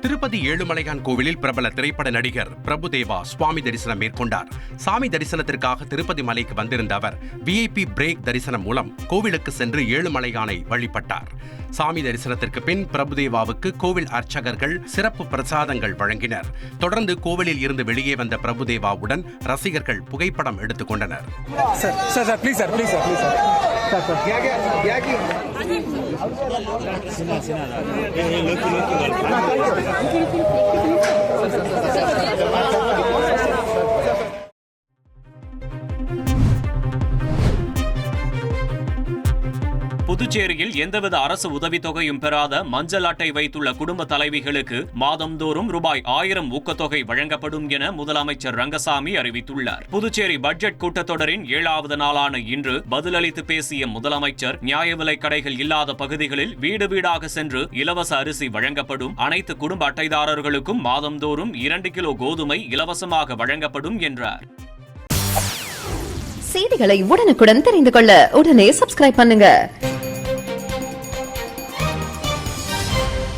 திருப்பதி ஏழுமலையான் கோவிலில் பிரபல திரைப்பட நடிகர் பிரபுதேவா சுவாமி தரிசனம் மேற்கொண்டார். சாமி தரிசனத்திற்காக திருப்பதி மலைக்கு வந்திருந்த அவர் விஐபி பிரேக் தரிசனம் மூலம் கோவிலுக்கு சென்று ஏழுமலையானை வழிபட்டார். சாமி தரிசனத்திற்கு பின் பிரபுதேவாவுக்கு கோவில் அர்ச்சகர்கள் சிறப்பு பிரசாதங்கள் வழங்கினர். தொடர்ந்து கோவிலில் இருந்து வெளியே வந்த பிரபுதேவாவுடன் ரசிகர்கள் புகைப்படம் எடுத்துக் கொண்டனர். सर புதுச்சேரியில் எந்தவித அரசு உதவித்தொகையும் பெறாத மஞ்சள் அட்டை வைத்துள்ள குடும்ப தலைவிகளுக்கு மாதந்தோறும் ரூபாய் ஆயிரம் ஊக்கத்தொகை வழங்கப்படும் என முதலமைச்சர் ரங்கசாமி அறிவித்துள்ளார். புதுச்சேரி பட்ஜெட் கூட்டத்தொடரின் ஏழாவது நாளான இன்று பதிலளித்து பேசிய முதலமைச்சர் நியாய விலைக் கடைகள் இல்லாத பகுதிகளில் வீடு வீடாக சென்று இலவச அரிசி வழங்கப்படும். அனைத்து குடும்ப அட்டைதாரர்களுக்கும் மாதந்தோறும் இரண்டு கிலோ கோதுமை இலவசமாக வழங்கப்படும் என்றார். செய்திகளை உடனுக்குடன் தெரிந்து கொள்ள உடனே சப்ஸ்கிரைப் பண்ணுங்க.